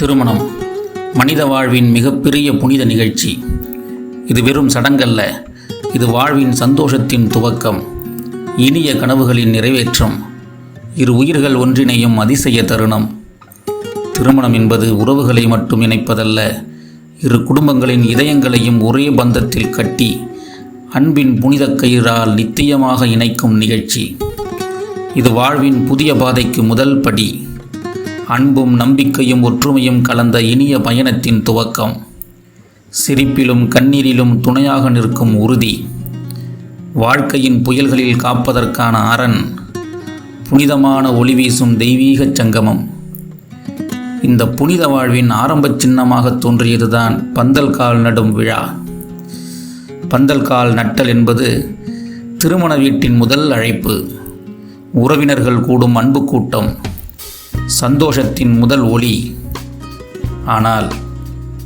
திருமணம் மனித வாழ்வின் மிகப்பெரிய புனித நிகழ்ச்சி. இது வெறும் சடங்கல்ல இது வாழ்வின் சந்தோஷத்தின் துவக்கம். இனிய கனவுகளின் நிறைவேற்றம் இரு உயிர்கள் ஒன்றிணையும் அதிசய தருணம். திருமணம் என்பது உறவுகளை மட்டும் இணைப்பதல்ல இரு குடும்பங்களின் இதயங்களையும் ஒரே பந்தத்தில் கட்டி அன்பின் புனித கயிறால் நித்தியமாக இணைக்கும் நிகழ்ச்சி. இது வாழ்வின் புதிய பாதைக்கு முதல் படி. அன்பும் நம்பிக்கையும் ஒற்றுமையும் கலந்த இனிய பயணத்தின் துவக்கம். சிரிப்பிலும் கண்ணீரிலும் துணையாக நிற்கும் உறுதி. வாழ்க்கையின் புயல்களில் காப்பதற்கான அரண். புனிதமான ஒளி வீசும் தெய்வீகச் சங்கமம். இந்த புனித வாழ்வின் ஆரம்பச் சின்னமாக தோன்றியதுதான் பந்தல் கால் நடும் விழா. பந்தல் கால் நட்டல் என்பது திருமண வீட்டின் முதல் அழைப்பு. உறவினர்கள் கூடும் அன்பு கூட்டம். சந்தோஷத்தின் முதல் ஒளி. ஆனால்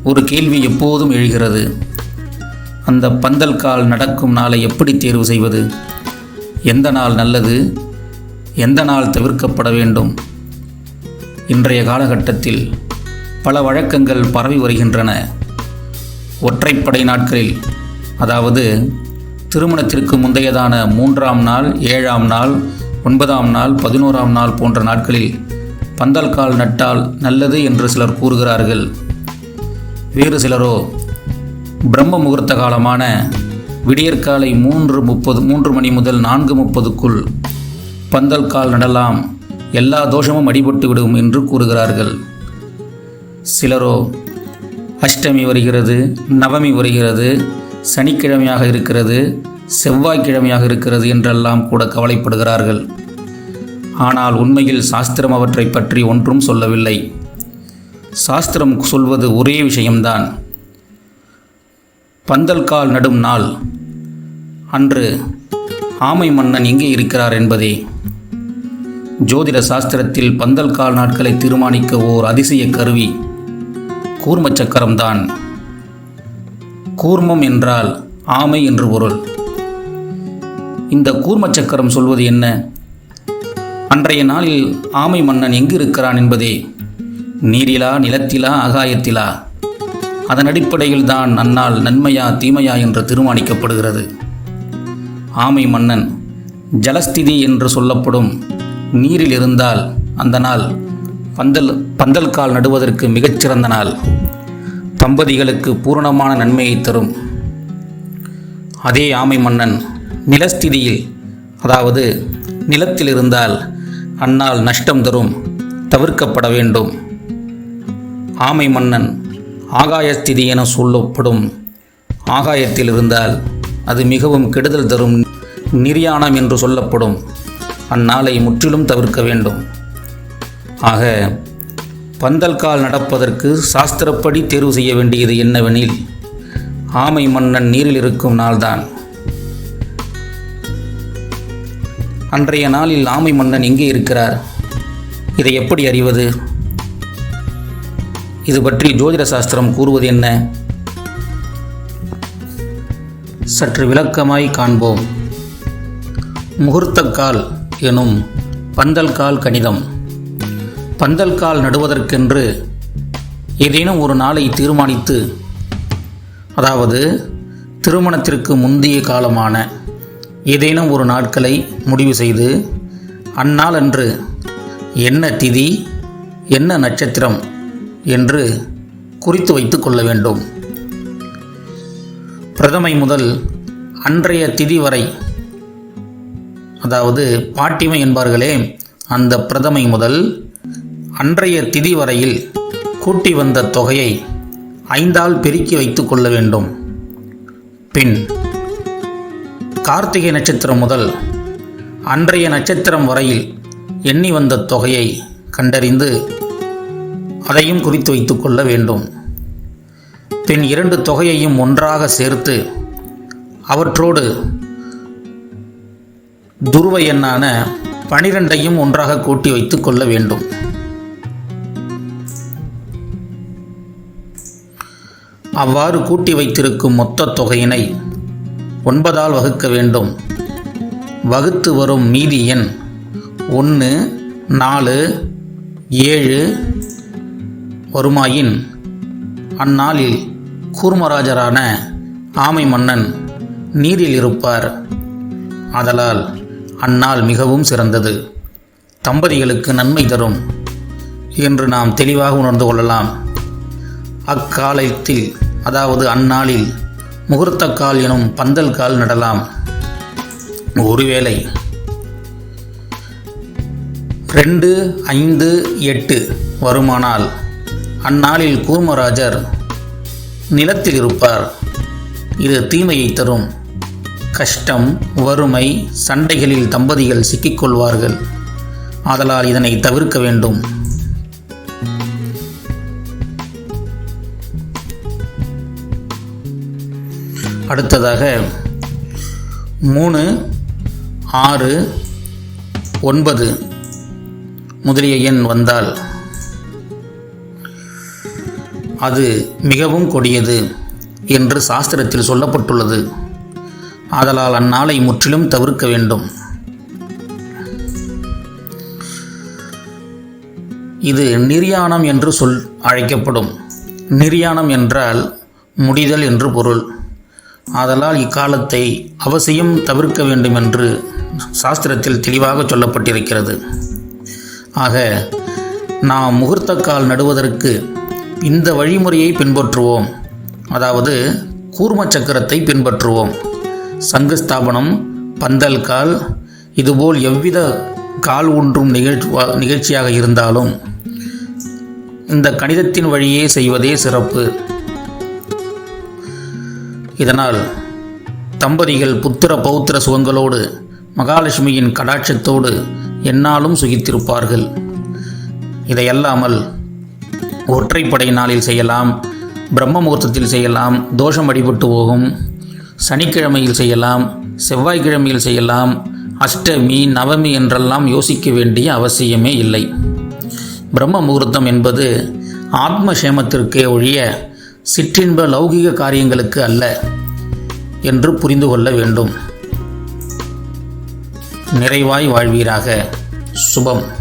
ஒரு கேள்வி எப்போதும் எழுகிறது. அந்த பந்தல் கால் நடக்கும் நாளை எப்படி தேர்வு செய்வது? எந்த நாள் நல்லது? எந்த நாள் தவிர்க்கப்பட வேண்டும்? இன்றைய காலகட்டத்தில் பல வழக்கங்கள் பரவி வருகின்றன. ஒற்றைப்படை நாட்களில் அதாவது திருமணத்திற்கு முந்தையதான மூன்றாம் நாள் ஏழாம் நாள் ஒன்பதாம் நாள் பதினோராம் நாள் போன்ற நாட்களில் பந்தல் கால் நட்டால் நல்லது என்று சிலர் கூறுகிறார்கள். வேறு சிலரோ பிரம்ம முகூர்த்த காலமான விடியற்காலை மூன்று முப்பது மூன்று மணி முதல் நான்கு முப்பதுக்குள் பந்தல் கால் நடலாம். எல்லா தோஷமும் அடிபட்டு விடும் என்று கூறுகிறார்கள். சிலரோ அஷ்டமி வருகிறது நவமி வருகிறது சனிக்கிழமையாக இருக்கிறது செவ்வாய்க்கிழமையாக இருக்கிறது என்றெல்லாம் கூட கவலைப்படுகிறார்கள். ஆனால் உண்மையில் சாஸ்திரம் அவற்றை பற்றி ஒன்றும் சொல்லவில்லை. சாஸ்திரம் சொல்வது ஒரே விஷயம்தான். பந்தல் கால் நடும் நாள். அன்று ஆமை மன்னன் எங்கே இருக்கிறார் என்பதே. ஜோதிட சாஸ்திரத்தில் பந்தல் கால் நாட்களை தீர்மானிக்க ஓர் அதிசய கருவி. கூர்ம சக்கரம்தான். கூர்மம் என்றால் ஆமை என்று பொருள். இந்த கூர்ம சக்கரம் சொல்வது என்ன? அன்றைய நாளில் ஆமை மன்னன் எங்கு இருக்கிறான் என்பதே நீரிலா நிலத்திலா ஆகாயத்திலா? அதன் அடிப்படையில் தான் அந்நாள் நன்மையா தீமையா என்று தீர்மானிக்கப்படுகிறது. ஆமை மன்னன் ஜலஸ்திதி என்று சொல்லப்படும் நீரில் இருந்தால் அந்த நாள் பந்தல் பந்தல் கால் நடுவதற்கு மிகச்சிறந்த நாள். தம்பதிகளுக்கு பூரணமான நன்மையை தரும். அதே ஆமை மன்னன் நிலஸ்திதியில் அதாவது நிலத்தில் இருந்தால் அந்நாள் நஷ்டம் தரும் தவிர்க்கப்பட வேண்டும். ஆமை மன்னன் ஆகாயஸ்திதி என சொல்லப்படும் ஆகாயத்தில் இருந்தால் அது மிகவும் கெடுதல் தரும் நிர்யாணம் என்று சொல்லப்படும். அந்நாளை முற்றிலும் தவிர்க்க வேண்டும். ஆக பந்தல் கால் நடப்பதற்கு சாஸ்திரப்படி தேர்வு செய்ய வேண்டியது என்னவெனில் ஆமை மன்னன் நீரில் இருக்கும் நாள்தான். அன்றைய நாளில் ஆமை மன்னன் எங்கே இருக்கிறார். இதை எப்படி அறிவது? இது பற்றி ஜோதிட சாஸ்திரம் கூறுவது என்ன? சற்று விளக்கமாய் காண்போம். முகூர்த்தக்கால் எனும் பந்தல் கால் கணிதம். பந்தல் கால் நடுவதற்கென்று ஏதேனும் ஒரு நாளை தீர்மானித்து அதாவது திருமணத்திற்கு முந்தைய காலமான ஏதேனும் ஒரு நாட்களை முடிவு செய்து அந்நாளன்று என்ன திதி என்ன நட்சத்திரம் என்று குறித்து வைத்து கொள்ள வேண்டும். பிரதமை முதல் அன்றைய திதி வரை அதாவது பாட்டிமை என்பார்களே அந்த பிரதமை முதல் அன்றைய திதி வரையில் கூட்டி வந்த தொகையை ஐந்தால் பெருக்கி வைத்து கொள்ள வேண்டும். பின் கார்த்திகை நட்சத்திரம் முதல் அன்றைய நட்சத்திரம் வரையில் எண்ணி வந்த தொகையை கண்டறிந்து அதையும் குறித்து வைத்து கொள்ள வேண்டும். பின் இரண்டு தொகையையும் ஒன்றாக சேர்த்து அவற்றோடு துருவ எண்ணான பனிரெண்டையும் ஒன்றாக கூட்டி வைத்து கொள்ள வேண்டும். அவ்வாறு கூட்டி வைத்திருக்கும் மொத்த தொகையினை ஒன்பதால் வகுக்க வேண்டும். வகுத்து வரும் மீதி எண் ஒன்று நாலு ஏழு. வருமாயின் அந்நாளில் கூர்மராஜரான ஆமை மன்னன் நீரில் இருப்பார். ஆதலால் அந்நாள் மிகவும் சிறந்தது. தம்பதிகளுக்கு நன்மை தரும் என்று நாம் தெளிவாக உணர்ந்து கொள்ளலாம். அக்காலத்தில் அதாவது அந்நாளில் முகூர்த்த கால் எனும் பந்தல் கால் நடலாம். ஒருவேளை. ரெண்டு ஐந்து எட்டு வருமானால் அந்நாளில் கூர்மராஜர் நிலத்தில் இருப்பார். இது தீமையை தரும். கஷ்டம் வறுமை சண்டைகளில் தம்பதிகள் சிக்கிக்கொள்வார்கள். ஆதலால் இதனை தவிர்க்க வேண்டும். அடுத்ததாக மூணு ஆறு ஒன்பது முதலிய எண் வந்தால் அது மிகவும் கொடியது என்று சாஸ்திரத்தில் சொல்லப்பட்டுள்ளது. ஆதலால் அந்நாளை முற்றிலும் தவிர்க்க வேண்டும். இது நிர்யாணம் என்று சொல் அழைக்கப்படும். நிர்யாணம் என்றால் முடிதல் என்று பொருள். ஆதலால் இக்காலத்தை அவசியம் தவிர்க்க வேண்டும் என்று சாஸ்திரத்தில் தெளிவாக சொல்லப்பட்டிருக்கிறது. ஆக நாம் முகூர்த்த கால் நடுவதற்கு இந்த வழிமுறையை பின்பற்றுவோம். அதாவது கூர்ம சக்கரத்தை பின்பற்றுவோம். சங்குஸ்தாபனம் பந்தல் கால் இதுபோல் எவ்வித கால் ஊன்றும் நிகழ்ச்சி நிகழ்ச்சியாக இருந்தாலும் இந்த கணிதத்தின் வழியே செய்வதே சிறப்பு. இதனால் தம்பதிகள் புத்திர பௌத்திர சுகங்களோடு மகாலட்சுமியின் கடாட்சத்தோடு என்னாலும் சுகித்திருப்பார்கள். இதையல்லாமல் ஒற்றைப்படை நாளில் செய்யலாம் பிரம்ம முகூர்த்தத்தில் செய்யலாம் தோஷம் அடிபட்டு போகும் சனிக்கிழமையில் செய்யலாம் செவ்வாய்க்கிழமையில் செய்யலாம் அஷ்டமி நவமி என்றெல்லாம் யோசிக்க வேண்டிய அவசியமே இல்லை. பிரம்ம முகூர்த்தம் என்பது ஆத்ம சேமத்திற்கே ஒழிய சிற்றின்ப லௌகிக காரியங்களுக்கு அல்ல என்று புரிந்து கொள்ள வேண்டும். நிறைவாய் வாழ்வீராக. சுபம்.